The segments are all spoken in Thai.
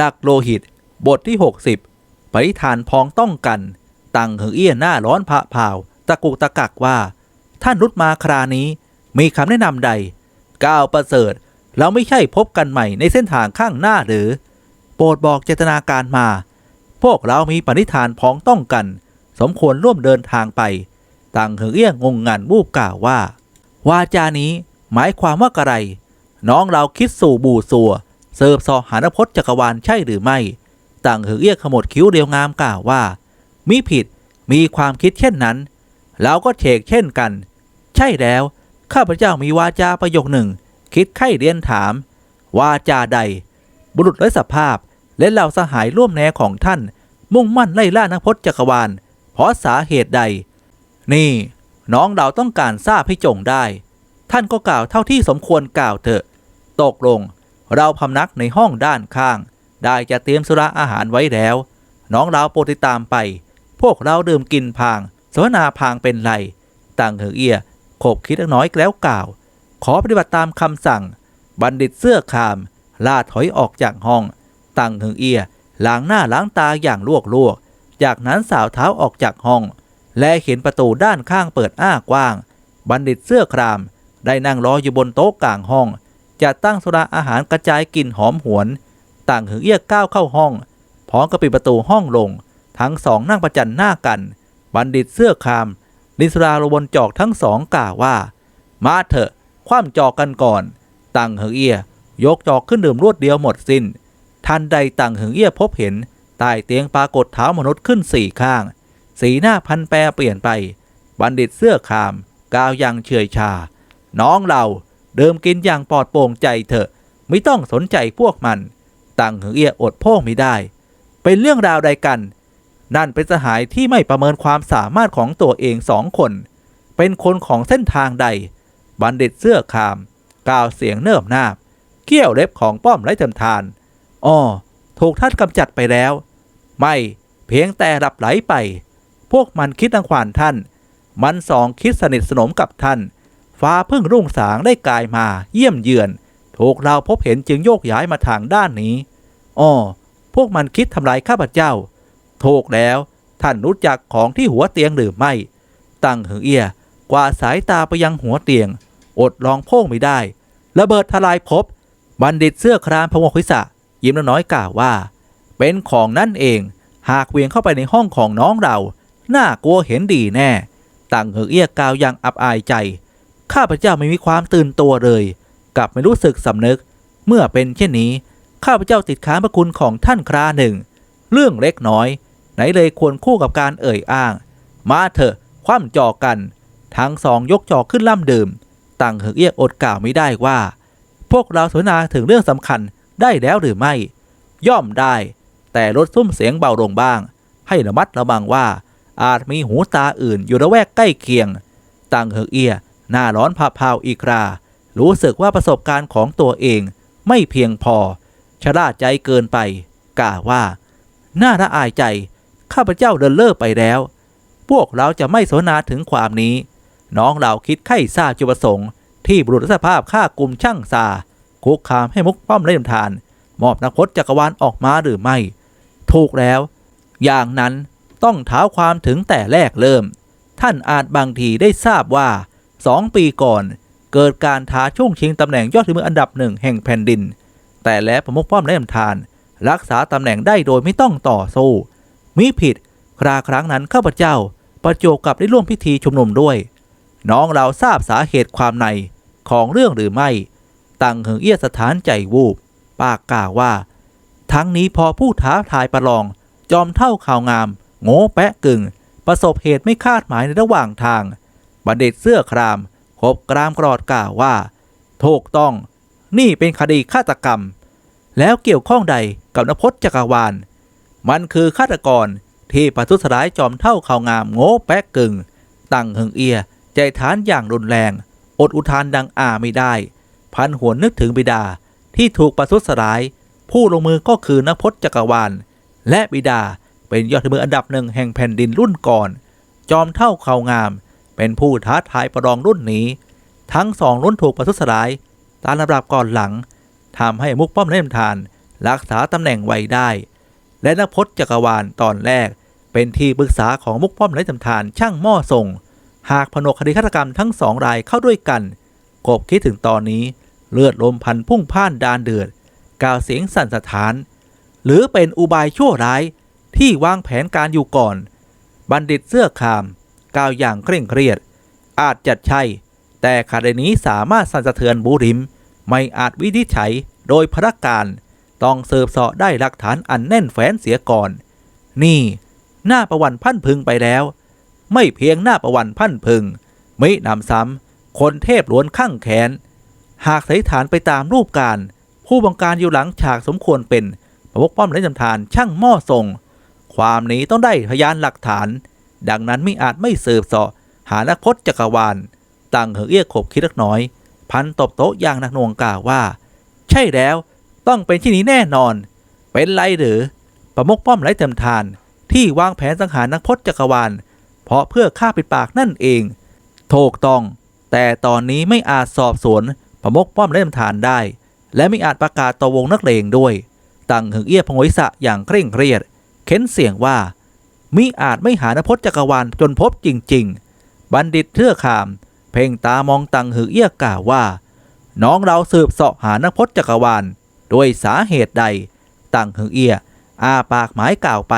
หลักโลหิต บทที่ 60 ปริธานพ้องต้องกัน ตังเหือเอี้ยหน้าร้อนผะเผาว ตะกุกตะกักว่า ท่านรุดมาครานี้ มีคำแนะนำใด ก้าวประเสริฐ เราไม่ใช่พบกันใหม่ในเส้นทางข้างหน้าหรือ โปรดบอกเจตนาการมา พวกเรามีปณิธานพ้องต้องกัน สมควรร่วมเดินทางไป ตังเหือเอี้ยงงงันวูบกล่าวว่า วาจานี้หมายความว่ากระไร น้องเราคิดสู่บูสัว เสิร์ฟสอหานพจน์จักรวาลใช่หรือไม่ ต่างเหือเอี้ยขมวดคิ้วเรียวงามกล่าวว่า มิผิดมีความคิดเช่นนั้นเราก็เฉกเช่นกัน ใช่แล้ว ข้าพเจ้ามีวาจาประโยคหนึ่ง คิดไข้เรียนถาม วาจาใด บุรุษไร้สภาพ และเหล่าสหายร่วมแนของท่าน มุ่งมั่นไล่ล่านักพจน์จักรวาล เพราะสาเหตุใด นี่ น้องเราต้องการทราบให้จงได้ ท่านก็กล่าวเท่าที่สมควรกล่าวเถอะ ตกลง เราพำนักในห้องด้านข้าง ได้จะเตรียมสุราอาหารไว้แล้ว น้องเราโปรดติดตามไป พวกเราดื่มกินพางสวนาพางเป็นไร ต่างเหือเอียขบคิดเล็กน้อยแล้วกล่าว ขอปฏิบัติตามคำสั่ง บัณฑิตเสื้อคามล่าถอยออกจากห้อง ต่างเหือเอียล้างหน้าล้างตาอย่างลวกลวกจากนั้นสาวเท้าออกจากห้อง และเห็นประตูด้านข้างเปิดอ้ากว้าง บัณฑิตเสื้อคราม ได้นั่งรออยู่บนโต๊ะกลางห้อง จะตั้งสุราอาหารกระจายกลิ่นหอมหวน ต่างหึงเอี้ยก้าวเข้าห้อง พร้อมกับปิดประตูห้องลง ทั้งสองนั่งประจันหน้ากัน บัณฑิตเสื้อคาม ลินสุราลงบนจอกทั้งสองกล่าวว่า มาเถอะ คว่ำจอกกันก่อน ต่างหึงเอี้ยยกจอกขึ้นดื่มรวดเดียวหมดสิน้น ทันใดต่างหึงเอี้ยพบเห็นใต้เตียงปรากฏเท้ามนุษย์ขึ้นสี่ข้าง สีหน้าพันแปรเปลี่ยนไป บัณฑิตเสื้อคามกล่าวย่างเฉยชา น้องเรา เดิมกินอย่างปลอดโปร่งใจเถอะ ไม่ต้องสนใจพวกมัน ตังหึงเอียอดโพ่งไม่ได้ เป็นเรื่องราวใดกัน นั่นเป็นสหายที่ไม่ประเมินความสามารถของตัวเองสองคน เป็นคนของเส้นทางใด บัณฑิตเสื้อคามกล่าวเสียงเนิบนาบเกี้ยวเล็บของป้อมไร้ทนทานอ้อถูกท่านกำจัดไปแล้ว ไม่เพียงแต่หลับไหลไป พวกมันคิดตังขวานท่าน มันสองคิดสนิทสนมกับท่าน ฟ้าเพิ่งรุ่งสางได้กลายมาเยี่ยมเยือน ถูกเราพบเห็นจึงโยกย้ายมาทางด้านนี้อ้อพวกมันคิดทำลายข้าพเจ้า ถูกแล้ว ท่านรู้จักของที่หัวเตียงหรือไม่ ตั้งหึงเอียกว่าสายตาไปยังหัวเตียง อดลองโพ่งไม่ได้ ระเบิดทลายพบ บัณฑิตเสื้อครามพงกวิสะยิ้มน้อยกล่าวว่า เป็นของนั่นเอง หากเวียงเข้าไปในห้องของน้องเรา น่ากลัวเห็นดีแน่ ตั้งหึงเอียกล่าวอย่างอับอายใจ ข้าพเจ้าไม่มีความตื่นตัวเลย กลับไม่รู้สึกสำนึก เมื่อเป็นเช่นนี้ ข้าพเจ้าติดค้างพระคุณของท่านคราหนึ่ง เรื่องเล็กน้อย ไหนเลยควรคู่กับการเอ่ยอ้าง มาเถอะ คว่ำจอกัน ทั้งสองยกจอขึ้นล่ำดื่ม ต่างหึงเอียกอดกล่าวไม่ได้ว่า พวกเราสนทนาถึงเรื่องสำคัญได้แล้วหรือไม่ ย่อมได้ แต่ลดซุ้มเสียงเบาลงบ้าง ให้ระมัดระวังว่า อาจมีหูตาอื่นอยู่ระแวกใกล้เคียง ต่างเหือกเอีย หน้าร้อนผาพาวอีกรา รู้สึกว่าประสบการณ์ของตัวเองไม่เพียงพอชะล่าใจเกินไปกล่าวว่า น่าละอายใจ ข้าพเจ้าเดินเลิกไปแล้ว พวกเราจะไม่สนนาถึงความนี้ น้องเราคิดไข้ซาบจุดประสงค์ ที่บุรุษสภาพฆ่ากลุ่มช่างซาคุกคามให้มุกป้อมเล่มทาน มอบนักพจน์จักรวาลออกมาหรือไม่ ถูกแล้ว อย่างนั้นต้องเท้าความถึงแต่แรกเริ่ม ท่านอาจบางทีได้ทราบว่า สองปีก่อน เกิดการท้าช่วงชิงตำแหน่งยอดฝีมืออันดับหนึ่งแห่งแผ่นดิน แต่แล้วประมุขป้อมเล่มทาน รักษาตำแหน่งได้โดยไม่ต้องต่อสู้มิผิด คราครั้งนั้นข้าพเจ้า ประจวบกับได้ร่วมพิธีชุมนุมด้วย น้องเราทราบสาเหตุความในของเรื่องหรือไม่ ตังเหิงเอี้ยสถานใจวูบ ปากกล่าวว่า ทั้งนี้พอผู้ท้าทายประลอง จอมเท่าข่าวงาม โง่แปะกึ่ง ประสบเหตุไม่คาดหมายในระหว่างทาง บัณฑิตเสื้อครามคบกรามกรอดกล่าวว่า ถูกต้อง นี่เป็นคดีฆาตกรรม แล้วเกี่ยวข้องใดกับนพจน์จักรวาล มันคือฆาตกรที่ประทุษร้ายจอมเท่าข่าวงามโง่แปะกึ่ง ตั้งหึงเอีย ใจฐานอย่างรุนแรง อดอุทานดังอาไม่ได้ พันหวนนึกถึงบิดาที่ถูกประทุษร้าย ผู้ลงมือก็คือนพจน์จักรวาล และบิดาเป็นยอดมืออันดับหนึ่งแห่งแผ่นดินรุ่นก่อน จอมเท่าข่าวงาม เป็นผู้ท้าทายประลองรุ่นนี้ ทั้งสองรุ่นถูกประทุษร้ายตามลำดับก่อนหลังทำให้มุกป้อมเล่มทาน รักษาตำแหน่งไว้ได้ และนักพจน์จักรวาลตอนแรก เป็นที่ปรึกษาของมุกป้อมและจำทานช่างหม้อทรงหากผนวกคดีฆาตกรรมทั้งสองรายเข้าด้วยกันกบคิดถึงตอนนี้เลือดลมพันพุ่งพ่านดานเดือด กล่าวเสียงสั่นสะท้าน หรือเป็นอุบายชั่วร้ายที่วางแผนการอยู่ก่อน บัณฑิตเสื้อคาม กล่าวอย่างเคร่งเครียด อาจจัดใช่ แต่คดีนี้สามารถสั่นสะเทือนบูริม ไม่อาจวินิจฉัยโดยพระการ ต้องเสืบเสาะได้หลักฐานอันแน่นแฟ้นเสียก่อน นี่หน้าประวันพันพึงไปแล้ว ไม่เพียงหน้าประวันพันพึง ไม่นำซ้ำคนเทพล้วนข้างแขน หากสันนิษฐานไปตามรูปการ ผู้บังการอยู่หลังฉากสมควรเป็นประมุขป้อมและจำทานช่างหม้อทรง ความนี้ต้องได้พยานหลักฐาน ดังนั้นไม่อาจไม่สืบสาะหานักพจน์จักรวาลตั้งเหอเอี้ยขบคิดเล็กน้อย พันตบโต๊ะอย่างหนักหน่วงกล่าวว่า ใช่แล้วต้องเป็นที่นี้แน่นอน เป็นไรหรือประมุขป้อมไร้เต็มทาน ที่วางแผนสังหารนักพจน์จักรวาล เพราะเพื่อฆ่าปิดปากนั่นเองถูกต้อง แต่ตอนนี้ไม่อาจสอบสวนประมุขป้อมไร้เต็มทานได้ และไม่อาจประกาศต่อวงนักเลงด้วย ตั้งหึงเอี้ยพงวิสะอย่างเคร่งเครียด เค้นเสียงว่า มิอาจไม่หานพจน์จักรวาลจนพบจริง ๆ บัณฑิตเทื่อขาม เพ่งตามองตังหือเอี้ยกล่าวว่า น้องเราสืบเสาะหานพจน์จักรวาลด้วยสาเหตุใด ตังหือเอี้ยอาปากหมายกล่าวไป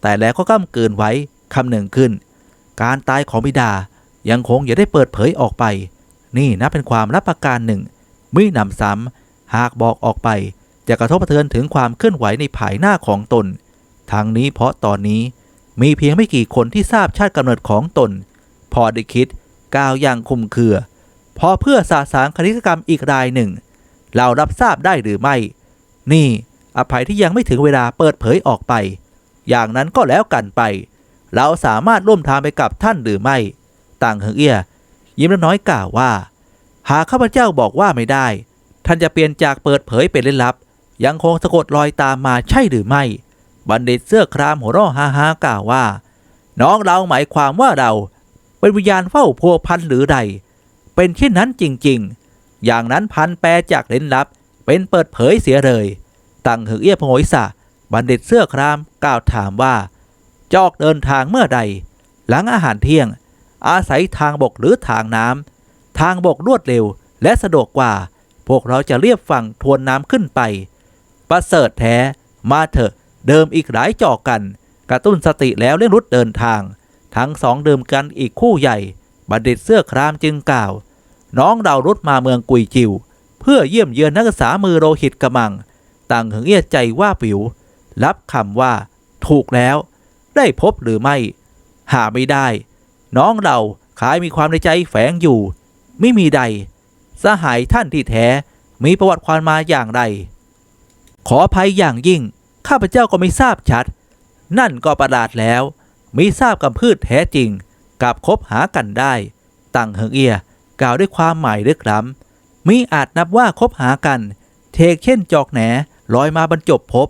แต่แล้วก็ก้ำเกินไว้คำหนึ่งขึ้น การตายของบิดายังคงอย่าได้เปิดเผยออกไป นี่นับเป็นความรับประการหนึ่งมิหนำซ้ำหากบอกออกไป จะกระทบกระเทือนถึงความเคลื่อนไหวในภายหน้าของตนทางนี้เพราะตอนนี้ มีเพียงไม่กี่คนที่ทราบชาติกำเนิดของตน พอได้คิดกล่าวอย่างคุมเครือ พอเพื่อสาสางคณิตกรรมอีกรายหนึ่ง เรารับทราบได้หรือไม่ นี่อภัยที่ยังไม่ถึงเวลาเปิดเผยออกไป อย่างนั้นก็แล้วกันไป เราสามารถร่วมทางไปกับท่านหรือไม่ ต่างเฮงเอียยิ้มน้อยกล่าวว่า หากข้าพเจ้าบอกว่าไม่ได้ ท่านจะเปลี่ยนจากเปิดเผยเป็นล่นลับ ยังคงสะกดรอยตามมาใช่หรือไม่ บัณฑิตเสื้อครามหัวเราะฮ่าฮ่ากล่าวว่า น้องเราหมายความว่าเรา เป็นวิญญาณเฝ้าพัวพันหรือใด เป็นเช่นนั้นจริง ๆ อย่างนั้นพันแปลจากเล่นลับ เป็นเปิดเผยเสียเลย ตั้งหึงเอี้ยพงวิสะบัณฑิตเสื้อครามกล่าวถามว่า จอกเดินทางเมื่อใด หลังอาหารเที่ยง อาศัยทางบกหรือทางน้ำทางบกรวดเร็วและสะดวกกว่า พวกเราจะเรียบฝั่งทวนน้ำขึ้นไป ประเสริฐแท้มาเถอะ เดิมอีกหลายจอกกัน กระตุ้นสติแล้วเร่งรุดเดินทาง ทั้งสองดื่มกันอีกคู่ใหญ่ บัณฑิตเสื้อครามจึงกล่าว น้องเรารุดมาเมืองกุยจิว เพื่อเยี่ยมเยือนนักศึกษามือโรหิตกระมัง ต่างหึงเอี้ยใจว่าปิว รับคำว่า ถูกแล้ว ได้พบหรือไม่ หาไม่ได้ น้องเราขายมีความในใจแฝงอยู่ ไม่มีใด สหายท่านที่แท้มีประวัติความมาอย่างไร ขออภัยอย่างยิ่ง ข้าพเจ้าก็ไม่ทราบชัด นั่นก็ประหลาดแล้วมีทราบกับพืชแท้จริงกับคบหากันได้ตั้งเฮิงเอียกล่าวด้วยความหมายลึกล้ำมีอาจนับว่าคบหากัน เทกเช่นจอกแหนลอยมาบรรจบพบ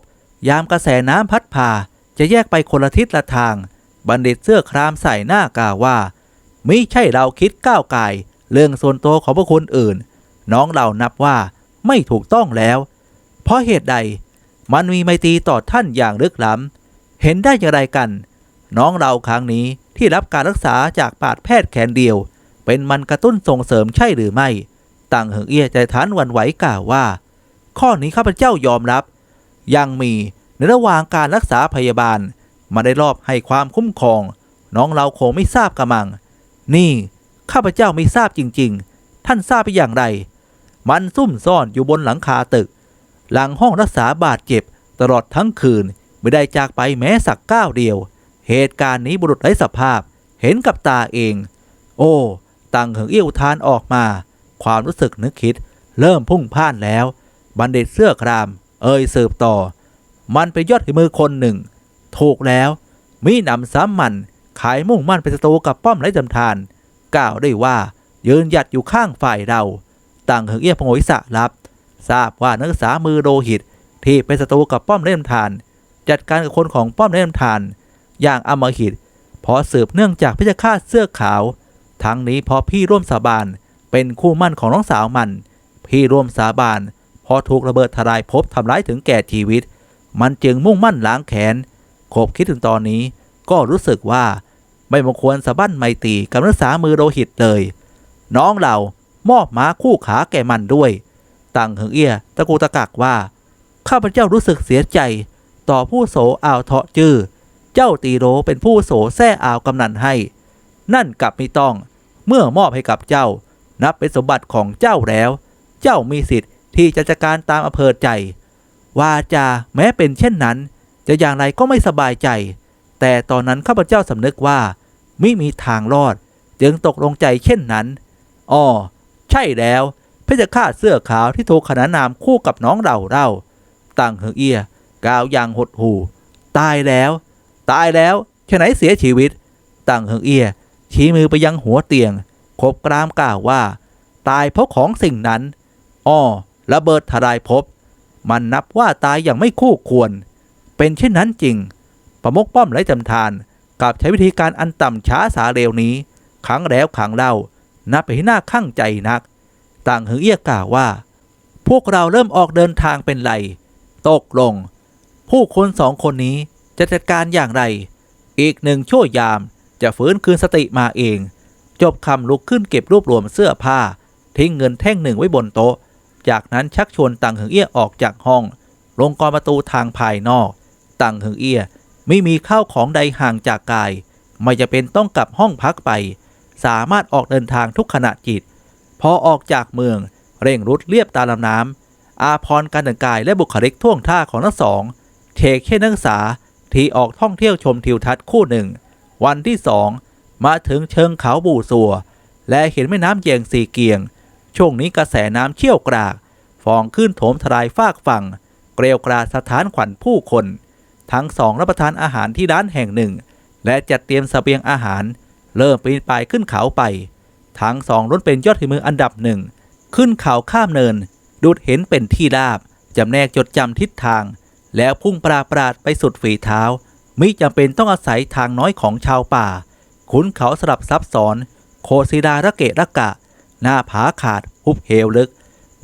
ยามกระแสน้ำพัดพาจะแยกไปคนละทิศละทาง บัณฑิตเสื้อครามใส่หน้ากล่าวว่ามิใช่เราคิดก้าวไกายเรื่องส่วนตัวของพวกคนอื่น น้องเรานับว่าไม่ถูกต้องแล้ว เพราะเหตุใด มันมีไมตรีต่อท่านอย่างลึกล้ำ เห็นได้อย่างไรกัน น้องเราครั้งนี้ที่รับการรักษาจากปาดแพทย์แขนเดียว เป็นมันกระตุ้นส่งเสริมใช่หรือไม่ ต่างเหิงเอี้ยใจทานวันไหวกล่าวว่า ข้อนี้ข้าพเจ้ายอมรับ ยังมีในระหว่างการรักษาพยาบาลมาได้รอบให้ความคุ้มครอง น้องเราคงไม่ทราบกระมัง นี่ ข้าพเจ้าไม่ทราบจริง ๆ ท่านทราบไปอย่างไร มันซุ่มซ่อนอยู่บนหลังคาตึก หลังห้องรักษาบาดเจ็บ ตลอดทั้งคืนไม่ได้จากไปแม้สักก้าวเดียว เหตุการณ์นี้บุรุษไร้สภาพ เห็นกับตาเอง โอ้ตังเหิงเอี้ยวทานออกมา ความรู้สึกนึกคิด เริ่มพุ่งพ่านแล้ว บัณฑิตเสื้อคราม เอ่ยสืบต่อ มันเป็นยอดฝีมือคนหนึ่ง ถูกแล้ว มีหนำซ้ำมัน ขายมุ่งมั่นเป็นศัตรูกับป้อมไร้จำทาน กล่าวได้ว่ายืนหยัดอยู่ข้างฝ่ายเรา ต่างเหิงเอี้ยพงวิสะรับ ทราบว่านักศึกษามือโลหิต ที่เป็นศัตรูกับป้อมไร้จำทาน จัดการกับคนของป้อมไร้จำทาน อย่างอำมหิตพอสืบเนื่องจากพิจฆาตเสื้อขาว ทั้งนี้เพอพี่ร่วมสาบานเป็นคู่มั่นของน้องสาวมัน พี่ร่วมสาบานพอถูกระเบิดทลายภพทำร้ายถึงแก่ชีวิต มันจึงมุ่งมั่นล้างแค้นขบคิดถึงตอนนี้ก็รู้สึกว่าไม่มควรสะบั้นไมตีกับนักษามือโลหิตเลย น้องเรามอบม้าคู่ขาแก่มันด้วย ตังเหิงเอี้ยตะกูตะกักว่า ข้าพเจ้ารู้สึกเสียใจ ต่อผู้โสอ่าวเถาะจื้อเจ้าตีโรเป็นผู้โสแซ่อ่าวกำนันให้ นั่นกลับไม่ต้องเมื่อมอบให้กับเจ้า นับเป็นสมบัติของเจ้าแล้ว เจ้ามีสิทธิ์ที่จะจัดการตามอำเภอใจว่าจาแม้เป็นเช่นนั้น จะอย่างไรก็ไม่สบายใจ แต่ตอนนั้นข้าพเจ้าสำนึกว่า ไม่มีทางรอด จึงตกลงใจเช่นนั้นอ๋อใช่แล้ว เพชฌฆาตเสื้อขาวที่ถูกขนานนามคู่กับน้องเราเล่าตั้งเฮงเอียกล่าวอย่างหดหูตายแล้ว ตายแล้วฉะไหนเสียชีวิต ตั้งเฮงเอีย ชี้มือไปยังหัวเตียง คบกรามกล่าวว่า ตายเพราะของสิ่งนั้น อ้อระเบิดทลายภพมันนับว่าตายอย่างไม่คู่ควร เป็นเช่นนั้นจริง ประมกป้อมไร้จำทานกับใช้วิธีการอันต่ำช้าสาเร็วนี้ครั้งแล้วครั้งเล่านับไปที่หน้าข้างใจนัก ต่างเฮงเอียกล่าวว่า พวกเราเริ่มออกเดินทางเป็นไร ตกลง ผู้คนสองคนนี้จะจัดการอย่างไร อีกหนึ่งชั่วยามจะฟื้นคืนสติมาเอง จบคำลุกขึ้นเก็บรวบรวมเสื้อผ้า ทิ้งเงินแท่งหนึ่งไว้บนโต๊ะ จากนั้นชักชวนตังหิงเอี้ยออกจากห้อง ลงกรประตูทางภายนอกตังหิงเอี้ยไม่มีข้าวของใดห่างจากกาย ไม่จะเป็นต้องกลับห้องพักไป สามารถออกเดินทางทุกขณะจิต พอออกจากเมือง เร่งรุดเรียบตามลำน้ำอาพรการแต่งกายและบุคลิกท่วงท่าของทั้งสองเทเค่นักศึกษาที่ออกท่องเที่ยวชมทิวทัศน์คู่หนึ่ง วันที่สองมาถึงเชิงเขาบูสัว และเห็นแม่น้ำเยียงสีเกียง ช่วงนี้กระแสน้ำเชี่ยวกรากฟองขึ้นโถมทลายฟากฝั่ง เกลียวกราสถานขวัญผู้คน ทั้งสองรับประทานอาหารที่ร้านแห่งหนึ่ง และจัดเตรียมเสบียงอาหาร เริ่มปีนป่ายขึ้นเขาไป ทั้งสองล้วนเป็นยอดฝีมืออันดับหนึ่ง ขึ้นเขาข้ามเนิน ดูดเห็นเป็นที่ราบ จำแนกจดจำทิศทาง แล้วพุ่งปราปราดไปสุดฝีเท้า มิจำเป็นต้องอาศัยทางน้อยของชาวป่า ขุนเขาสลับซับซ้อน โคศิดาระเกะระกะ หน้าผาขาดหุบเหวลึก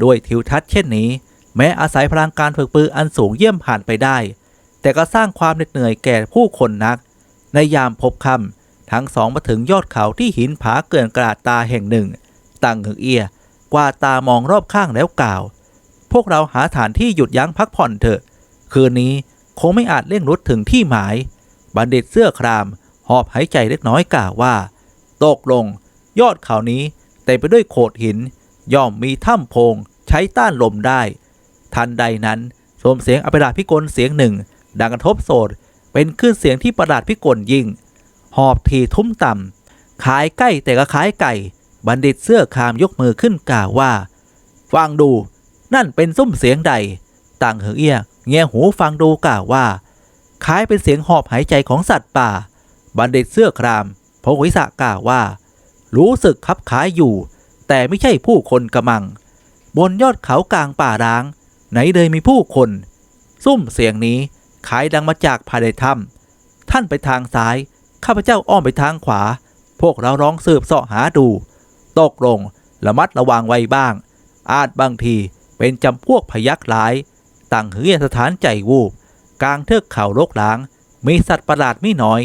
ด้วยทิวทัศน์เช่นนี้ แม้อาศัยพลังการฝึกปืออันสูงเยี่ยมผ่านไปได้ แต่ก็สร้างความเหน็ดเหนื่อยแก่ผู้คนนัก ในยามพบค่ำ ทั้งสองมาถึงยอดเขาที่หินผาเกลื่อนกราดตาแห่งหนึ่ง ตั้งหึงเอียกว่าดตามองรอบข้างแล้วกล่าว พวกเราหาฐานที่หยุดยั้งพักผ่อนเถอะ คืนนี้คงไม่อาจเร่งรุดถึงที่หมาย บัณฑิตเสื้อคราม หอบหายใจเล็กน้อยกล่าวว่า ตกลง ยอดเขานี้เต็มไปด้วยโขดหิน ย่อมมีถ้ำโพง ใช้ต้านลมได้ ทันใดนั้นสมเสียงอภิราพิกลเสียงหนึ่ งดังกระทบโสดเป็นคลื่นเสียงที่ประหลาดพิกลยิ่ง หอบทีทุ้มต่ำขายใกล้แต่ก็ขายไก่ บัณฑิตเสื้อคามยกมือขึ้นกล่าวว่า ฟังดูนั่นเป็นซุ้มเสียงใด ต่างเหือเอี้ยเงียหูฟังดูกล่าวว่าคล้ายเป็นเสียงหอบหายใจของสัตว์ป่า บัณฑิตเสื้อครามพงวิสะกล่าวว่า รู้สึกคับขายอยู่ แต่ไม่ใช่ผู้คนกระมัง บนยอดเขากลางป่าร้าง ไหนเลยมีผู้คน ซุ้มเสียงนี้ขายดังมาจากภายในถ้ำท่านไปทางซ้าย ข้าพเจ้าอ้อมไปทางขวา พวกเราร้องสืบเสาะหาดู ตกลงระมัดระวังไว้บ้าง อาจบางทีเป็นจำพวกพยักร้ายตั้งเหือสถานใจวูบ กลางเทือกเขาโรกร้าง มีสัตว์ประหลาดไม่น้อย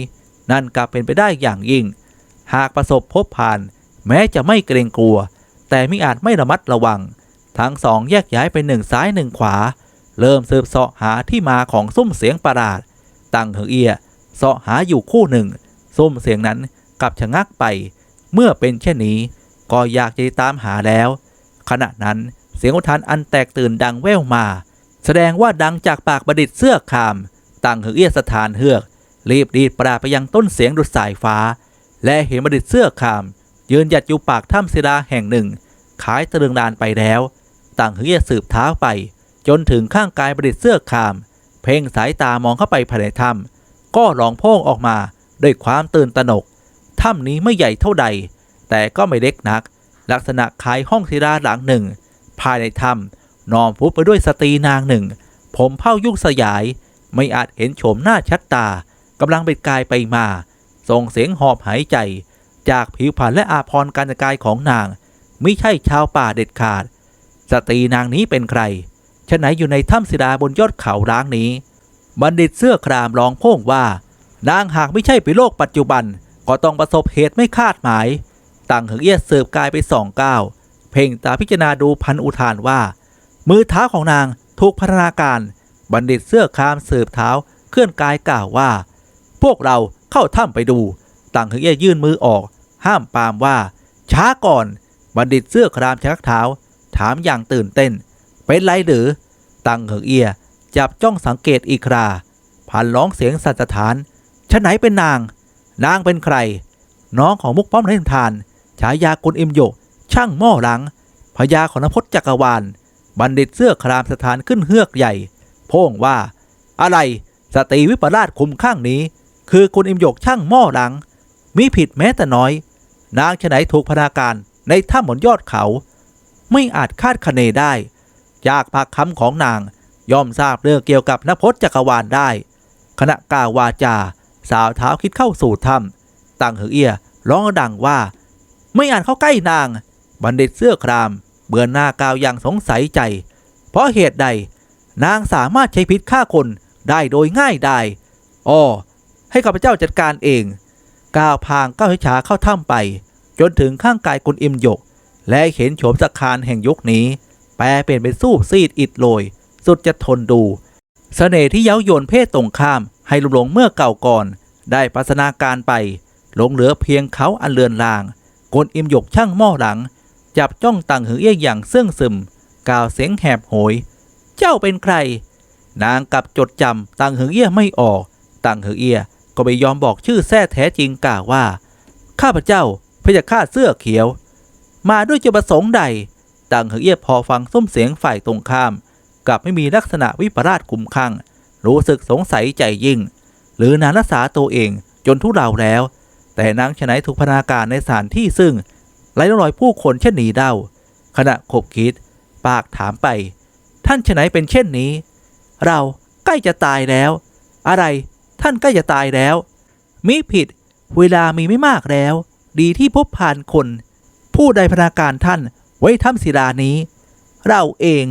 นั่นกลับเป็นไปได้อย่างยิ่ง หากประสบพบผ่าน แม้จะไม่เกรงกลัว แต่ไมิอาจไม่ระมัดระวัง ทั้งสองแยกย้ายไปหนึ่งซ้ายหนึ่งขวา เริ่มสืบเสาะหาที่มาของซุ้มเสียงประหลาด ตั้งเหือเอียเสาะหาอยู่คู่หนึ่ง ซุ้มเสียงนั้นกลับชะงักไป เมื่อเป็นเช่นนี้ ก็อยากจะตามหาแล้ว ขณะนั้นเสียงอุทานอันแตกตื่นดังแว่วมา แสดงว่าดังจากปากประดิษฐ์เสื้อคามตั้งหือเอียสถานเฮือก รีบดีดปราไปยังต้นเสียงดุดสายฟ้า และเห็นบัณฑิตเสื้อคาม ยืนหยัดอยู่ปากถ้ำศิลาแห่งหนึ่งขายตะลึงดานไปแล้ว ต่างหือเอียสืบเท้าไป จนถึงข้างกายบัณฑิตเสื้อคาม เพ่งสายตามองเข้าไปภายในถ้ำก็ร้องโพ่งออกมา ด้วยความตื่นตระหนก ถ้ำนี้ไม่ใหญ่เท่าใด แต่ก็ไม่เล็กนัก ลักษณะคล้ายห้องศิลาหลังหนึ่ง ภายในถ้ำนอมพุบไปด้วยสตรีนางหนึ่ง ผมเผ้ายุ่งสยาย ไม่อาจเห็นโฉมหน้าชัดตากำลังเป็นกายไปมา ส่งเสียงหอบหายใจ จากผิวพรรณและอาพรการกายของนางไม่ใช่ชาวป่าเด็ดขาด สตรีนางนี้เป็นใครฉะไหนอยู่ในถ้ำศิลาบนยอดเขาร้างนี้ บัณฑิตเสื้อครามร้องโพ่งว่า นางหากไม่ใช่ไปโลกปัจจุบัน ก็ต้องประสบเหตุไม่คาดหมาย ต่างเหิงเอี้ยเสิร์ฟกายไปสองก้าว เพ่งตาพิจารณาดูพันอุทานว่า มือเท้าของนางถูกพัฒนาการ บัณฑิตเสื้อคามเสิร์ฟเท้าเคลื่อนกายกล่าวว่า พวกเราเข้าถ้ำไปดู ต่างเหิงเอี้ยยื่นมือออก ห้ามปามว่า ช้าก่อน บัณฑิตเสื้อครามชักเท้า ถามอย่างตื่นเต้น เป็นไรหรือ ตังเหิงเอียจับจ้องสังเกตอีกคราพันร้องเสียงสัจฐาน ฉะไหนเป็นนาง นางเป็นใคร น้องของมุกป้อมเล่นทาน ฉายากุลอิมโยกช่างหม้อหลังพญาของนพจจักรวาล บัณฑิตเสื้อครามสถานขึ้นเฮือกใหญ่ โพ่งว่า อะไรสตรีวิปลาสคุมข้างนี้ คือคุณอิมโยกช่างหม้อหลัง มีผิดแม้แต่น้อย นางฉไหนถูกพนาการในถ้ำบนยอดเขา ไม่อาจคาดคะเนได้ จากปากคำของนางย่อมทราบเรื่องเกี่ยวกับนพจน์จักรวาลได้ ขณะกล่าววาจา สาวเท้าคิดเข้าสู่ถ้ำตังหือเอียร้องดังว่า ไม่อ่าจเข้าใกล้นาง บัณฑิตเสื้อคราม เบือนหน้ากาวอย่างสงสัยใจ เพราะเหตุใด นางสามารถใช้พิษฆ่าคนได้โดยง่ายได้อ้อให้ข้าพเจ้าจัดการเอง ก้าวพางก้าวช้าเข้าถ้ำไป จนถึงข้างกายกุลอิมยก และเห็นโฉมสกคารแห่งยุคนี้ แปลเปลี่ยนเป็นสู้ซีดอิดโรย สุดจะทนดูเสน่ห์ที่เย้ายวนเพศตรงข้าม ให้ลุงหลงเมื่อเก่าก่อน ได้พัฒนาการไป หลงเหลือเพียงเขาอันเลือนลางกลอิมหยกช่างหม้อหลัง จับจ้องตังหือเอี้ยอย่างเสื่องซึม กล่าวเสียงแหบโหย เจ้าเป็นใคร นางกลับจดจำตังหือเอี้ยไม่ออกตังหือเอี้ยก็ไม่ยอมบอกชื่อแท้แท้จริงกล่าวว่า ข้าพเจ้าพระยาข้าเสื้อเขียว มาด้วยจุดประสงค์ใดตังหือเอี้ยพอฟังส้มเสียงฝ่ายตรงข้าม กลับไม่มีลักษณะวิปลาสคุมข้ง รู้สึกสงสัยใจยิ่ง หรือนางรักษาตัวเองจนทุเราแล้ว แต่นางฉะไหนถูกพนาการในสถานที่ซึ่งไร้ร่องรอยผู้คนเช่นนี้เด้าขณะขบคิด ปากถามไป ท่านฉะไหนเป็นเช่นนี้ เราใกล้จะตายแล้ว อะไรท่านใกล้จะตายแล้ว มิผิด เวลามีไม่มากแล้ว ดีที่พบผ่านคน ผู้ใดพนาการท่านไว้ถ้ำศิลานี้ เราเอง